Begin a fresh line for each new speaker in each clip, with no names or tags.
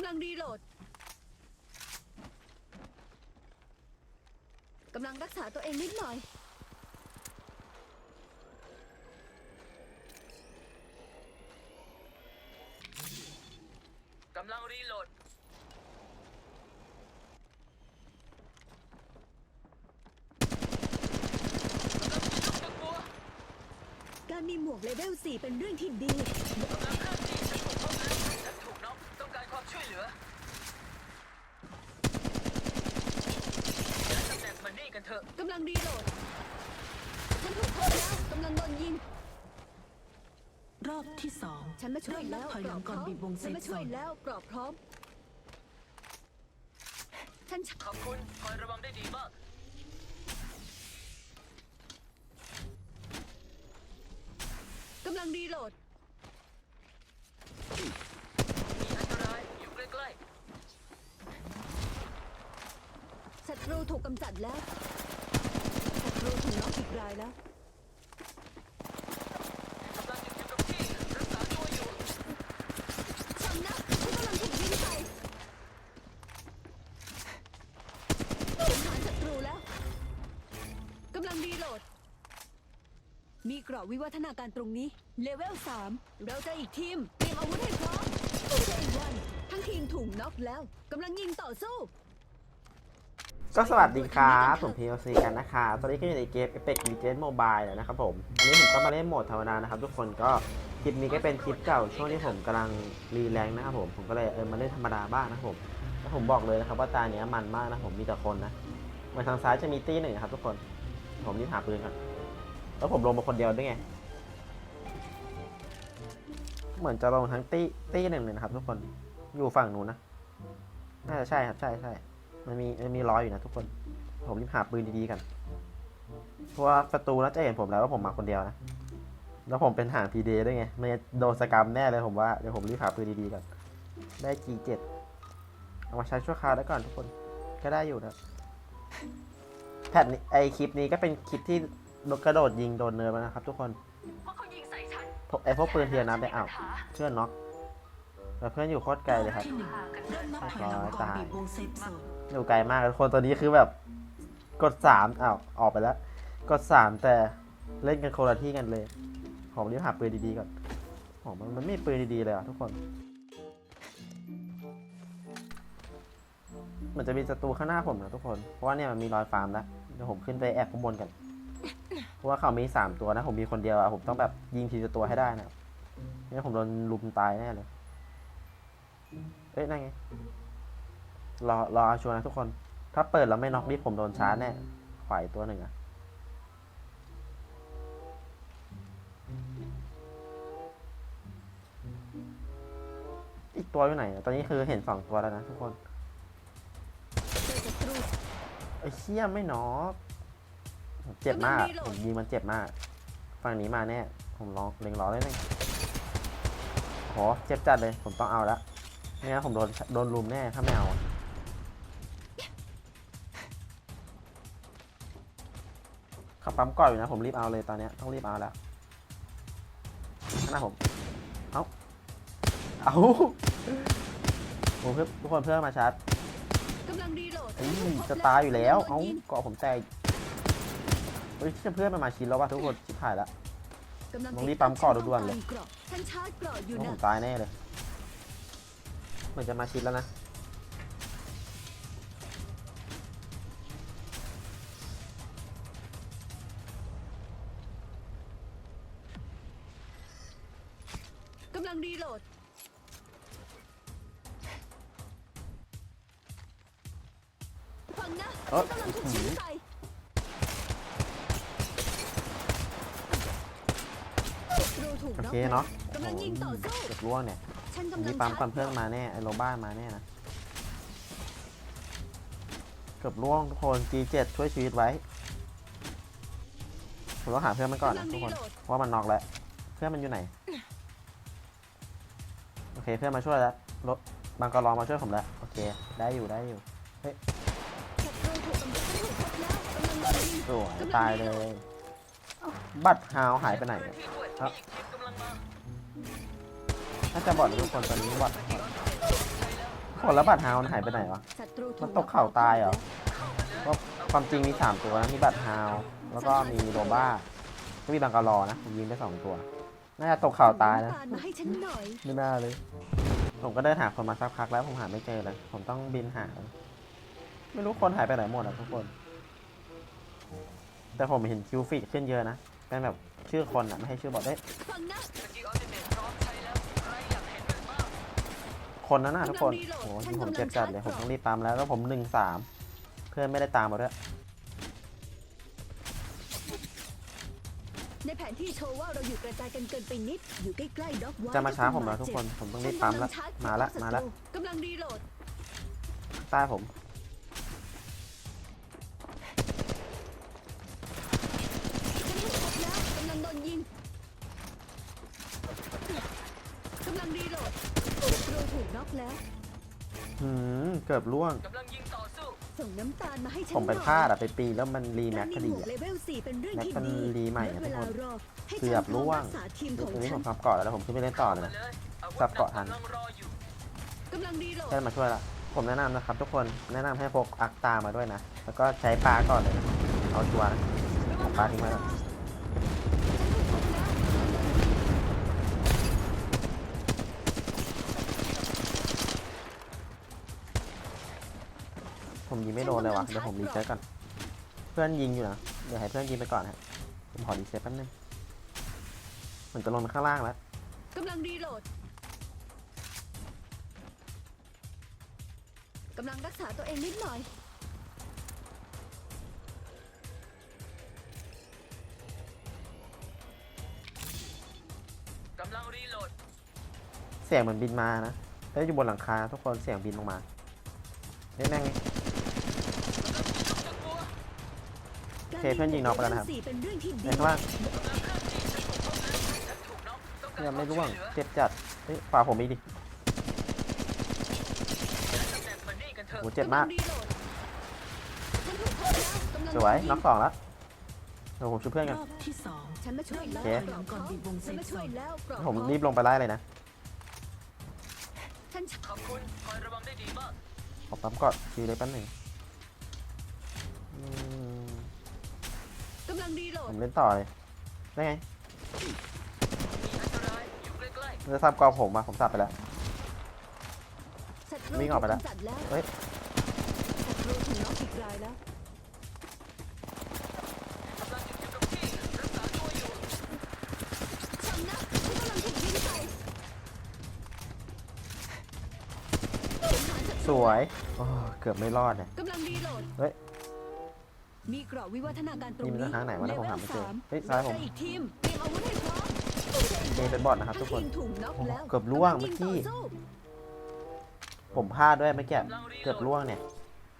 ำลังรีโหลด กำลังรักษาตัวเองนิดหน่อย
กำลังรีโหลด
การมีหมวกเลเวล4เป็นเรื่องที่ดี
กำลังเคลื่อนที่ฉันถูกพบแล้วฉันถูกน็อกต้องการความช่วยเหลือย้ายตำแหน่งมานี่กันเถอะ
กำลังรีโหลด ฉันถูกพบแล้วกำลังโดนยิง
รอบที่สอง
ฉันมาช่วยแล้ว
เริ่มนับถอยหลังก่อนบีบวงเซ
ฉัน
ฟ
มา
โซ
ช่วย
น
แล้วกรอบพร้อม ฉัน
ขอบคุณคอยระวังได้ดีมาก
กำลังรีโหลด
มีอันตรายอยู่ใกล้
ศัตรูถูกกำจัดแล้วศัตรู ถูกน็อกอีกรายแล้ว
ๆกำลังอยู่กับที่รักษาตัวอยู่
ฟังนะฉันกำลังถูกยิงใส่สังหารศัตรูแล้วกำลังรีโหลด มีเกราะวิวัฒนาการตรงนี้ เลเวล 3 เราจะอีกทีม เตรียมอาวุธให้พร้อมเจวัน ทั้งทีมถูกน็อกแล้วกำลังยิงต่อสู้
ก็สวัสดีครับผม PLC กันนะคะตอนนี้ก็อยู่ในเกม Epic Legends Mobile แล้วนะครับผมอันนี้ผมก็มาเล่นโหมดธรรมดานะครับ ทุกคนก็คลิปนี้ก็เป็นคลิปเก่าช่วงที่ผมกำลังรีแรงค์นะครับผมผมก็เลยเออมาเล่นธรรมดาบ้างนะครับผมแล้วผมบอกเลยนะครับว่าตาเนี้ยมันมากนะผมมีแต่คนนะเหมือนทางซ้ายจะมีตี้หนึ่งนะครับ ทุกคนผมรีบหาปืนก่อนแล้วผมลงมาคนเดียวด้วยไงเหมือนจะลงทั้งตี้ตี้หนึ่งเลยนะครับ ทุกคนอยู่ฝั่งนู้นนะน่าจะใช่ครับใช่ใช่ มันมีมันมีรอยอยู่นะทุกคน ผมรีบหาปืนดีๆกันเพราะว่าศัตรูน่าจะเห็นผมแล้วว่าผมมาคนเดียวนะ แล้วผมเป็นหางพีเดด้วยไงไม่งั้นโดนสกรรมแน่เลยผมว่าเดี๋ยวผมรีบหาปืนดีๆก่อนได้ G7 เอามาใช้ชั่วคราวได้ก่อนทุกคน ก็ได้อยู่นะแพทนี้ไอคลิปนี้ก็เป็นคลิปที่นกกระโดดยิงโดนเนิร์ฟแล้วนะครับ ทุกคน
เพราะเขายิงใส่ฉัน
พวกไอพวกปืนเทียร์นับได้อ้าวเพื่อนน็อกแล้วเพื่อนอยู่โคตรไกลเลยครับ
ที่หนึ่งเริ่มนับถอยหลังก่ อ
ยู่ไกลมากทุกคนตัวนี้คือแบบกดสามอ้าวออกไปแล้ว กดสามแต่เล่นกันคนละที่กันเลยผมรีบหาปืนดีๆก่อนผมมันมันไม่มีปืนดีๆเลยอะทุกคนเหมือนจะมีศัตรูข้างหน้าผมนะทุกคน เพราะว่าเนี่ยมันมีรอยฟาร์มแล้วเดี๋ยวผมขึ้นไปแอบข้างบนกัน เพราะว่าเขามีสามตัวนะ ผมมีคนเดียวอะผมต้องแบบยิงทีละตัวให้ได้นะไม่งั้นผมโดนลุมตายแน่เลย เอ้ยนั่นไง รอรอเอาชัวร์นะทุกคน ถ้าเปิดแล้วไม่น็อกนี่ผมโดนชาร์จแน่ขวายตัวหนึ่งอะอีกตัวอยู่ไหนอะตอนนี้คือเห็นสองตัวแล้วนะทุกคน
เจอศัตรู
ไอ้เชี่ยไม่น็อกเจ็บมาก ผมยิงมันเจ็บมาก ฝั่งนี้มาแน่ ผมลองเล็งล้อเลยนึงโหเจ็บจัดเลย ผมต้องเอาละไม่งั้นผมโดนโดนลุมแน่ ถ้าไม่เอา เขาปั๊มก่อนอยู่นะ ผมรีบเอาเลยตอนนี้ต้องรีบเอาแล้วข้างหน้าผม เอาเอาผมเพื่อทุกคนเพื่อมาชาร์จ
กำลังรีโหลด
จะตายอยู่แล้ว เอ้าเกาะผมแตกเฮ้ยเพื่อนมันมาชินแล้วว่ะทุกคนชิบหายแล้วต้องรีบปั๊มก่อนด่วนๆเลย
กราะฉันชาร์จเกราะอยู่
ว่าผมตายแน่เลย เหมือนจะมาชิดแล้วนะ
โหลด ฟังนะ
เอ้
ฉั
ย
นกำลังถูกยิงใส่ศัตรูถูก
โอ
น็อก
เคเนาะ
กำลังยิงต่อสู้
เกือบล่วงเนี่ย
ฉัน
ผม
กำลั
มี
ง
ปั๊ม
ชา
ก่อน
ร์จ
เพื่อนมาแน่ไอโรบ้ามาแน่นะ เกือบล่วงทุกคน G7 ช่วยชีวิตไว้ผมต้องหาเพื่อนมันก่อน
กำลั
นะ
ง
ทุก
รี
คน
โหลด
เพราะว่ามันน็อกแล้ว เพื่อนมันอยู่ไหนโอ เคเพื่อนมาช่วยแล้วรถบางกะลองมาช่วยผมแล้วโอเค ได้อยู่ได้อยู่
ศัตรูถูกกำจัดฉันถูกพบแล้ย
สวยตายเลย บัตรฮาวหายไปไหนเนี่ย
ที่ด้วย
ครับ
มีอีกทีมกำลังมา
น่าจะบอดทุกคนตอนนี้บอดคนแล้วบัตรฮาวหายไปไหนวะ มันตกเข่าตายเหรอก็ความจริงมีสามตัวนะ มีบัตรฮาว แล้วก็มีโรบ้า ก็มีบังกะลอนะผมยิงไปสองตัว น่าจะตกเข่าตายนะ
น้ำลมาให้ฉันหน่อย
ไม่น่าเลย ผมก็เดินหาคนมาสักพักแล้วผมหาไม่เจอเลย ผมต้องบินหา ไม่รู้คนหายไปไหนหมดอะทุกคน แต่ผมเห็นคิวฟีดขึ้นเยอะนะ เป็นแบบชื่อคนอะ ไม่ให้ชื่อบอทได้ย
ฟังนะ
สกิลอัลติเมทพร้อมใช้แล้วใครอยากเห็นมันบ้าง
คนนั้นน่ะทุกคน โอ้โหที่ผมเจ็บจัดเลย ผมต้องรีบตามแล้ว แล้วผมหนึ่งสาม เพื่อนไม่ได้ตามมาด้วย
นแผนที่โชว์ว่าเราอยู่กระจายกันเกินไปนิด อยู่ใกล้ๆด็อกไว
จะมาช้าผมแล้วทุกคนผมต้องรีบปั๊มแล้วมาละมาละ
กำลังรีโหลด
ใต้ผม
ฉันถูกพบแล้วกำลังโดนยิงกำลังรีโหลดศัตรูถูกน็อกแล้ว
หืมเกือบล่วง
กำลังยิงต่อ สู้
ส่งน้ำตาลมาให้ฉัน
ผมไป
หน่อย
พลาดอะไปปีนแล้วมันรีแม็
กากร
พอ
มี
ดี
หมวก
อะ
เลเวล4เป็นเรื่อง
แม็ก
ที่
มัน
ดี
รีใหม่
ล
อะ
ดเว
ทุก
ลา
คน
รอให้
เกือบล่วง
ฉันพร้อมรักษาทีมข
ต
อง
รงนี้
ฉั
ผ
น
มทำเกาะแล้วผมขึ้นไปเล่นต่อเลย
มา
นะ
เลยอาวุธ
จับเกาะทัน
กำลังรออยู่
กำลังรีโหลด
เพื่อนมาช่วยละผมแนะนำนะครับ ทุกคนแนะนำให้พกอักตามาด้วยนะ แล้วก็ใช้ปลาก่อนเลยนะเอาชัวร์นะเอาปลาทิ้งไว้แล้ว ผมยิงไม่โดนเลยวะเดี๋ยวผมรีเซ็ตก่อน เพื่อนยิงอยู่นะเดี๋ยวให้เพื่อนยิงไปก่อนฮะผมขอรีเซ็ตแป๊บนึงมันจะลงมาข้างล่างแล้ว
กำลังรีโหลดกำลังรักษาตัวเองนิดหน่อย
กำลังรีโหลด
เสียงเหมือนบินมานะแล้วอยู่บนหลังคาทุกคนเสียงบินลงมาเฮ้ยแม่ง
การ
โอ เคเพื่อนยิงน็อกไปแล้วนะครับ
สี่เป็นเรื่องที่
ใน
ดี
ข้างล่าง
ฉันถูกน็อกต้องการ
ยังไม่
ควา
ร่วง
ช่ยเหลือ
เจ็บจัดเฮ้ยฝาผมอีกดิ
ตำแหน่งฟันนี่กันเถอะ
โหเจ็บมากำ
ลังรีโหลดฉันถูกพบแล้วกำลัง
สวย
โดนง
น็อกสองแล้วเดี๋ยวผมช่วยเพื่อน
ร
กัน
อบที่สอง
ฉันมาช่วยแล้ว
โอเค
หลังก่อนบีบวงเซ
ฉัน
ฟ
มา
โซ
ช่วย
น
แล้วกรอบ
ผม
พอ
รีบลงไปไล่เลยนะ
ฉัน
ขอบคุณคอยระวังได้ดีมาก
ขอปั๊มก่อนคิวเลยแป๊บหนึ่งอืม
กำลังรีโหล
ผ
ด
มเล่นต่อเลยได้ไง
มีอันตรายอยู่ใกล้
มันจะซับกอผมมาผมสับไปแล้ว
ศัตรู
วิ่งออกไปแล้ว
ถูกกำจัดแล้ว
เฮ้ย
ศัตรูถูกน็อกอีกรายแล้ว
ๆกำลังอยู่กับที่รักษาตัวอยู่
ฉันนะฉันกำลังถูกยิงใส่
สวยโอ้เกือบไม่รอดเนี่ย
กำลังรีโหลด
เฮ้ย
มีเกราะวิวัฒนาการตรง
นี่มัน
นี้
ทางไหนวะเนี่ยผมหาไม่เจอ
ลวล
เฮ้ยซ้ายผม
เรจะอีกทีมเตรียมอาวุธให้พร้อม
เกมเป็นบอทนะครับทุกคน
ทีมถูกน็อก
โอ้
แล้ว
เกือบล่วงเมื่อกี้ำ
ลัยิต่สู้
ผมพลาดด้วยเมื่อกี้เกือบล่วงเนี่ย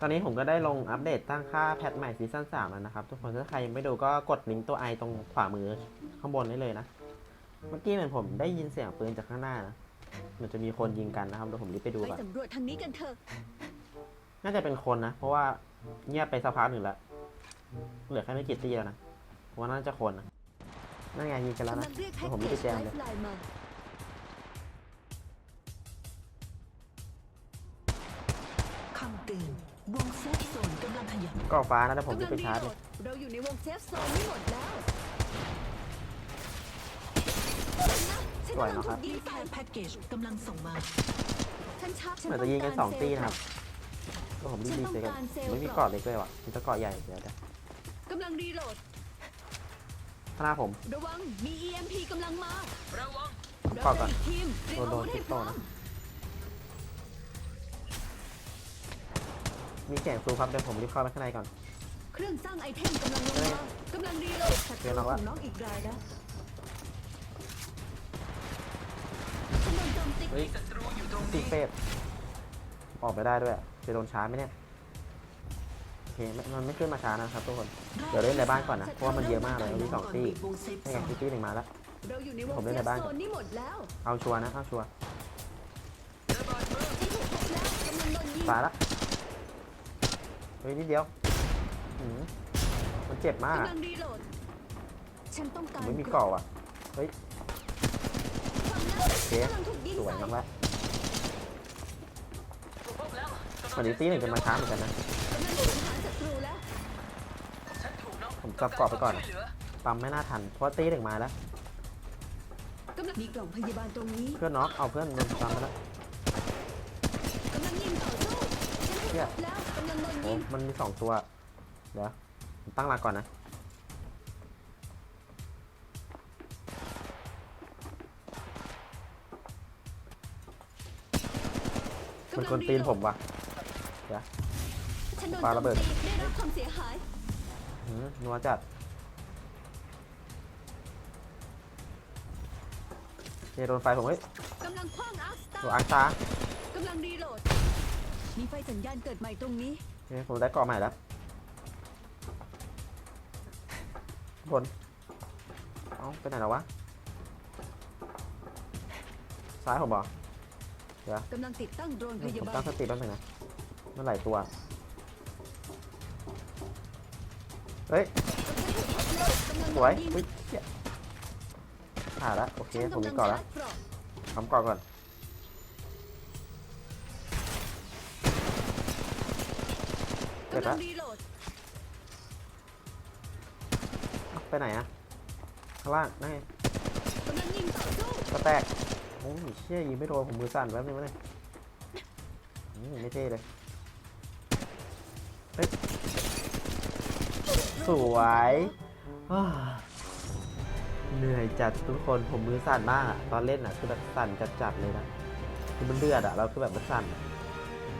ตอนนี้ผมก็ได้ลงอัปเดตตั้งค่าแพทใหม่ซีซั่น3แล้วนะครับ ทุกคนถ้าใครยังไม่ดูก็กดลิงก์ตัวไอตรงขวามือข้างบนได้เลยนะ เมื่อกี้เหมือนผมได้ยินเสียงปืนจากข้างหน้านะมันจะมีคนยิงกันนะครับเดี๋ยวผมรีบไปดู
ไป
ก่อน
สำรวจทางนี้กันเถอะ
น่าจะเป็นคนนะ เพราะว่าเงียบไปสักพักหนึ่งแล้ว เหลือแค่ไม่กี่ตีแล้วนะว่าน่าจะคนนะนั่นไงยิงกันแล้วนะ
แพ็
ยวผม
เก
รีบไป
จ
แจมเลย
คำเตือนวงเซฟโซนกำลังขยับ
ก่อฟ้านะเดี๋ยวผม
กำ
รี
ลั
บไปชาร์จเลย
เราอยู่ในวงเซฟโซนไม่หมดแล้ว
สวยนะครับ
กยิ
ดี
ง
แพ็กเกจกำลังส่งมา
เหมือนจะยิงกันสองตีนะครับ เดี๋ยวผมรีบรีบไปกันผมไม่มีเกาะเล็กเลยว่ะมีแต่เกาะใหญ่เดี๋ยวเดี๋ยว
กำลังรีโหลด
ข้างหน้าผม
ระวัง มี EMP กำลังมา
ระวัง
เรา
ก่อนก่
จะ
อน
อีกทีมเตรียมอา
โดน
วุธ
โดน
ให้พร้อ
คริปโต
ม
นะมีเสียงซูครับเดี๋ยวผมรีบเข้าไปข้างในก่อน
เครื่องสร้างไอเทมกำลังลง
เฮ้ย
มากำลังรีโหลดศัต
เดี๋
รู
ยวน้องละ
ถูกน้องอีกรายแล้วฉันโดนโจมตี
เฮ้ย
ศัตรูอยู่ตรง
ตี
นี้
เฟสออกไปได้ด้วย จะโดนชาร์จไหมเนี่ยโอเคไม่มันไม่ขึ้นมาช้านะครับทุกคนเดี๋ยวเล่นในบ้านก่อนนะเพราะว่ามันเยอะมากเลยมันมีสองตี
บีบวงเซฟ
นี่
โซ
ไง
น
ตีตีหนึ่งมาแล้ว
เราอยู่ในวง
ผม
เซ
เล่นใน
ฟ
บ้าน
โซ
ก่อน
นนี้หมดแล้ว
เอาชัวร์นะเอาชัวร์
ระเบิดมือ
ฉันถูกพบแล้วกำลังโดนยิง
ตายละเฮ้ยนิดเดียวหืมมันเจ็บมาก
กำ
อะ
ลังรีโหลดฉันต้อง
ผม
การ
ไม่มีเกาะอะเฮ้ย
ฟังนะ
โอเค
กำลังถูกยิง
สวย
ใส่
มากแล้ว มือนอีกตีหนึ่งจะมาช้าเหมือนกันนะ
กำลังสังหารศัตรูแล้ว
ฉันถูกน็อก
ผมจับกรอบไปก่อน
ต้งารความช่วยเหลือ
ปั๊มไม่น่าทัน เพราะว่าตีหนึ่งมาแล้ว
กำลังมีกล่องพยาบาลตรงนี้
เพื่อนน็อกเอาเพื่อนโดนปั๊มไปแล้ว
กำลังยิงต่อสู้ฉัน
เหี้
ถู
ย
กแล้วกำลังโดน
โอ้
ยิง
มันมีสองตัว เดี๋ยวผมตั้งหลักก่อนนะมันคนตีนผมว่ะ
ฉันโดน
ปาระเบิด
โจมตีได้รับความเสียหาย
หืมนัวจัดเจโดนไฟผมเฮ้ย
กำลังคว้างอาร์คสตา
ตัว
ร์
อังตากำ
ลังรีโหลด มีไฟสัญญาณเกิดใหม่ตรงนี้
เฮ้ยผมได้เกาะใหม่แล้วบนเอ้าไปไหนแล้ววะ ซ้ายผมบอก
กำลังติดตั้งโดรนพ
ผม
ยาบา
ตั้
ล
งสติแป๊บนึงนะ มันหลายตัว เฮ้ย สวยอุ้ยเหี้ยผ่าล้วโอเค ผมมี
กำลัง
เกาะ
ชา
แล้ว
ร์จเกราะ
ทำเกาะก่อน เกิด
ละ
ไปไหนอะข้างล่างนั่นไง
ก็
แตกโอ้ยเชี่ยยิงไม่โดนผมมือสั่นแป๊บนึงวะเนี่ยไม่เท่เลย สวยอ้าเหนื่อยจัดทุกคนผมมือสั่นมากอะตอนเล่นอะคือแบบสั่นจัดๆเลยนะคือมันเลือดอะเราคือแบบมันสั่นอะ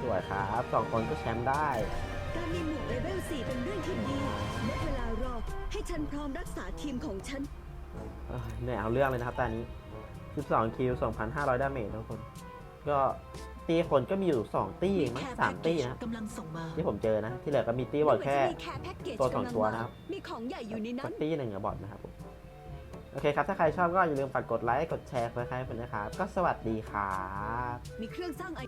สวยครับสองคนก็แชมป์ได้
การมีหมวกเลเวล4เป็นเรื่องที่ดีลดเวลารอให้ฉันพร้อมรักษาทีมของฉัน
เอ้ยเหนื่อยเอาเรื่องเลยนะครับตอนนี้ 12 คิว 2,500 ดาเมจทุกคน ก็ ตีคนก็มีอยู่ 2 ตีเองมั้งสามตีนะ
กำลังส่งมา
ที่ผมเจอนะ ที่เหลือก็มีตีบอดแค่
มีแร์แพ็กเกจ
ตัวสอง
กำลั
ตัว
มา
นะครับ
มีของใหญ่อยู่ในนั้
สั
น
กตีหนึ่งอะบอดนะครับผมโอเคครับ ถ้าใครชอบก็อย่าลืมฝากกดไลค์ กดแชร์คล้ายๆผมนะครับ ก็สวัสดีครับ
มีเครื่องสร้างไอ